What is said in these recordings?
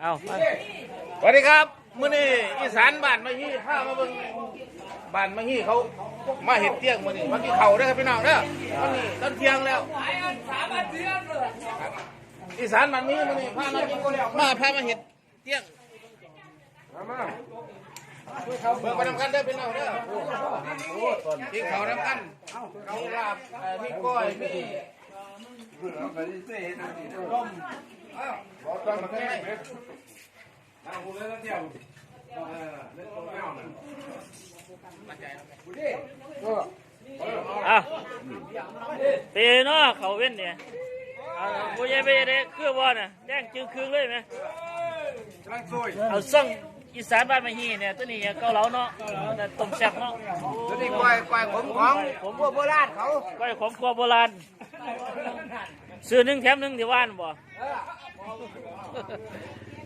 เอาสวัสดีครับ มื้อนี้อีสานบ้านมาฮี้ข้ามาเบิ่งบ้านมาฮี้เขา มาเห็ดเที่ยงมื้อนี้มากินเข้าวเด้อครับพี่น้องเด้อวันนี้ตอนเที่ยงแล้วอีสานบ้านนี้มื้อนี้พามากินก็แล้วมาพามาเห็ดเที่ยงเบิ่งไปนำกันเด้อพี่น้องเด้อกินข้าวนำกันเขาลาบเอ่อมีก้อยมีต้มอ้าบอกตอนมาให้เอาเตะเนาะเขาเว้นเนี่ยเอาผู้ใหญ่ไปเด้คือบ่น่ะแดงจึงคืนเลยไหมเอาซ่องอีสานบ้านมาฮีเนี่ยตัวนี้เกาเหลาเนาะแต่ต้มแซ่บเนาะตัวนี้กล้วยกล้วยผมของผมพวกโบราณเขาก้อยของครัวโบราณซื้อหนึ่งแถมหนึ่งที่ว่านบ่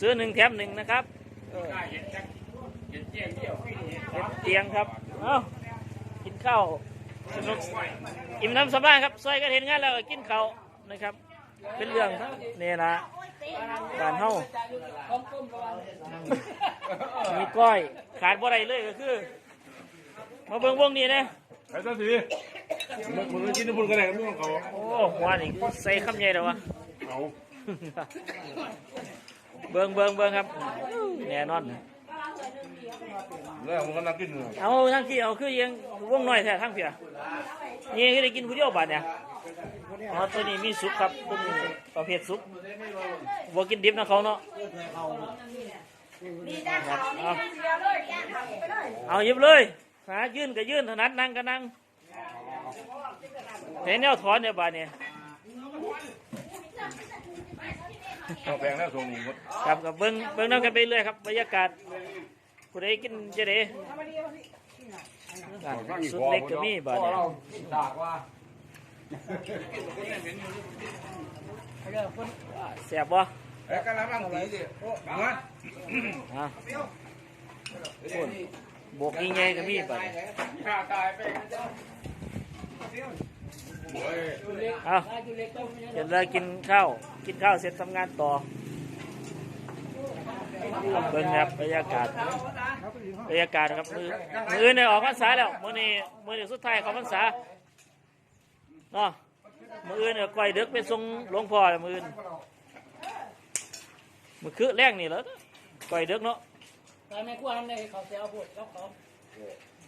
ซื้อหนึ่งแถมหนึ่งนะครับเห็ดเตียงครับ เอ้ากินข้าวสนุกอิ่มน้ำสำราญครับซอยกันเห็นงานแล้วก็กินข้าวนะครับ เป็นเรื่องนี่นะบ้านเฮามีก้อยขาดบ่ได้เลยก็คือ มาเบิ่งวงนี้นะไอ้ตัวสีมันคนกินน้ำมันกันไหนกันไม่ต้องเขาโอ้หัวนี่ใส่คำใหญ่เลยวะเอาเบิ่งเบิ่งเบิ่งครับ แน่นอน แล้วมันก็นักกินเลยเอาทั้งที่เอาคือยังวงน้อยแท้ทั้งเพียนี่คือได้กินผู้เดียวบาดเนี่ยอ๋อตัวนี้มีสุกครับตัวนี้ประเภทสุกบ่กินดิบนะเขาเนาะเอาเยิบเลยหายื่นก็ยื่นถนัดนั่งก็นั่งเห็นแนวถอนเนี่ยบาดเนี่ยเอาแพงแล้วส่งนี้หมดครับกับเบิ้งเบิ้งน้ำกันไปเรื่อยครับบรรยากาศ ผู้ใดกินจะได้สุดเล็กก็มีบาดเนี่ยแสบบ่ไอ้กะละมังสีสิโอ้มาอะโอ้ยบวกยิ่งใหญ่ก็มีบาดเนี่ยข้าตายไปเอาเดี๋ยวเรากินข้าว กินข้าวเสร็จทำงานต่อ เบิ้งครับบรรยากาศบรรยากาศครับมือมือเนี่ยออกพรรษาแล้วมือนี้มือนี้สุดท้ายของพรรษาเนาะมืออื่นเนี่ยก้อยเด็กไปส่งหลวงพ่อแล้วมืออื่นมือคือแรกนี่เหรอก้อยเด็กเนาะตอนแม่ครัวทำได้เขาเสียเอาพูดเขาเขา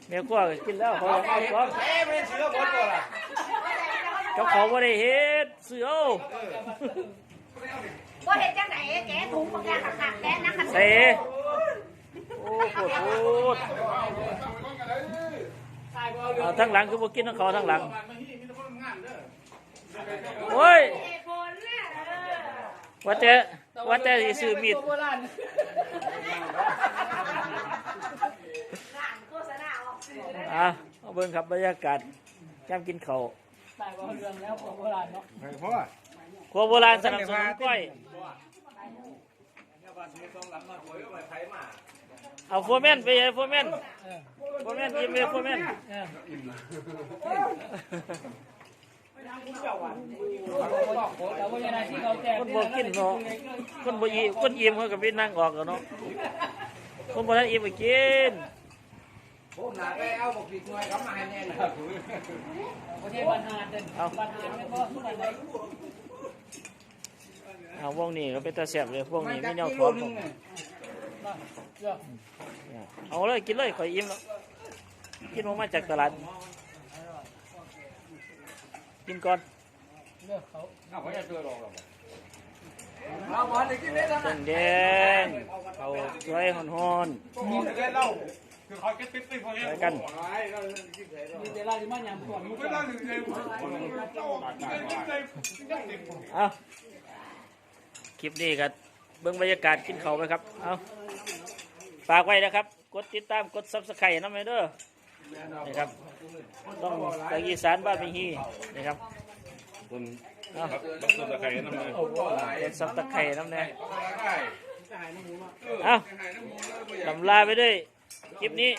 เมียกลัวก็กินแล้วเขาเอาพร้อมเอ๊ะไม่ได้เสือบดก่อนล่ะเจ้าเขาไม่ได้เฮ็ดเสือเอา ว่าเห็นจังไหนแกถุงบางอย่างหักๆแกนักขันเสโอ้โหโคตรเอาทั้งหลังคือบ่กินทั้งเขาทั้งหลังโอ้ยเหตุผลน่ะเออว่าแต่ว่าแต่สิซื้อมีดโบราณร้านโฆษณาออกสื่อเลยอะเอาเบิ่งครับบรรยากาศยามกินข้าวตายบ่เรื่องแล้วของโบราณเนาะเพราะว่า ครัวโบราณสนับสนุนก้อยเอาโฟร์แมนไปเลยโฟร์แมนโฟร์แมนยิ้มเลยโฟร์แมนเออแต่ว่าอย่างไรที่เขาแจกคนบ่กินเนาะคนบ่อิ่มคนอิ่มเขาก็ไปนั่งออกกันเนาะคนบ่ทันอิ่มไปกินผมหนาไปเอาบอกผิดหน่วยเขามาให้แน่นะประเทศบันหารเดินบันหารไม่พอทุกวันไหน เอาวงนี้ก็เป็นตาแซ่บเลยพวกนี้มีแนวทอนผมเอาเลยกินเลยข่อยอิ่มแล้วกินออกมาจากตลาด กินก่อนเลือกเขาเอาเขาจะช่วยเราหรอเราบอลได้กินได้แล้วเส้นแดงเขาสวยหอนมีได้เล่าคือเขาก็ติ๊บติ๊บพอๆแค่ไปกันมีแต่ละที่มันยำขวดมุกไม่ได้เลยเลยเล่าใจเอา คลิปนี้กันเบิ่งบรรยากาศกินเขาไปครับ เอาฝากไว้นะครับ กดติดตามกดซับสไครต์นะเมเด้อนี่ครับ ต้องไปอีสานบ้านไม่ฮีนี่ครับคนเอาครับต้องตัวใครนั่เลยกดซับสไครต์น้ำแน่เอาลำลาไปด้วยคลิปนี้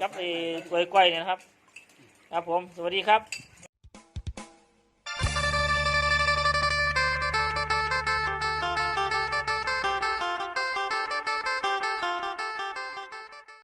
กับไอ้กล้วยๆเนี่ยนะครับ ครับผม สวัสดีครับ